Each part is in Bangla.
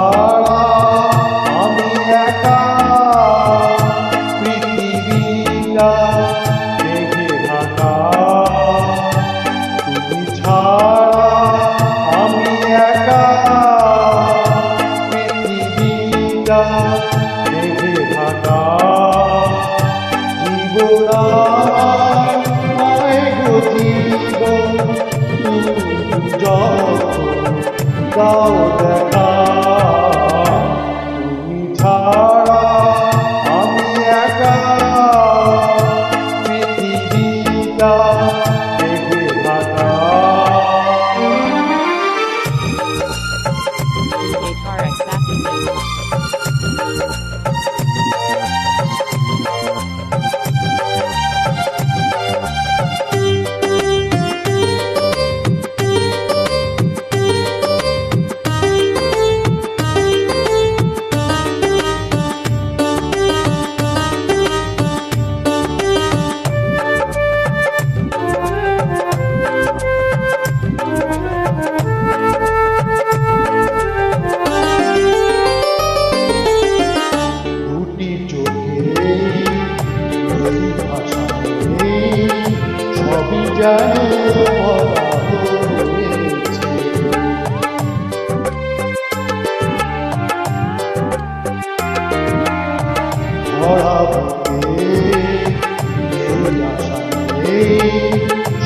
ছাড়া আমি একা পৃথিবীটা দেখে থাকা। তুমি ছাড়া আমি একা পৃথিবীটা দেখে থাকা। জীবনা জীবন যত দাও দেখা।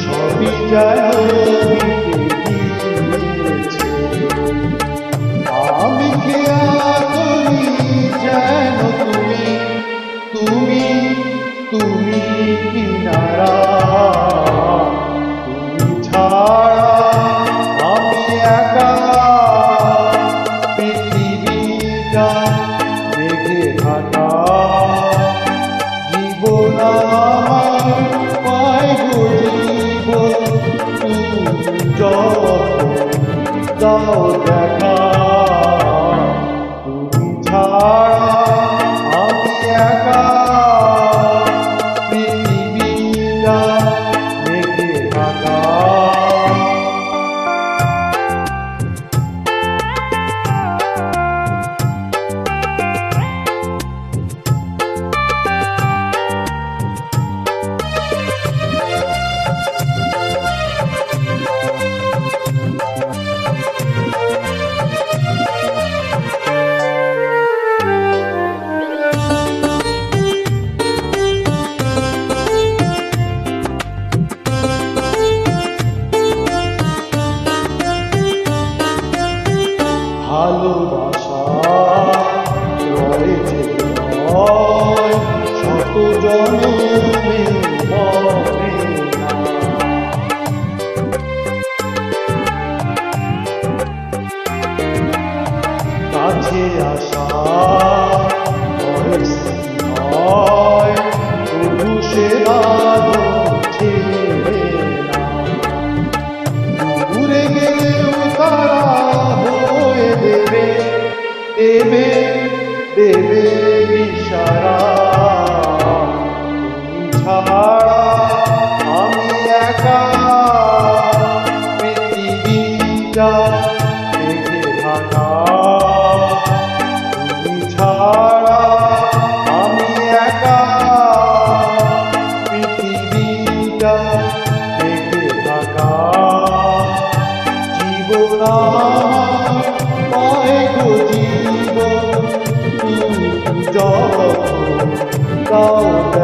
সবই যেন তুমি কাছে আসা পরিস্থিতি নয় তবু বেঁচে থাকা জীবন পায়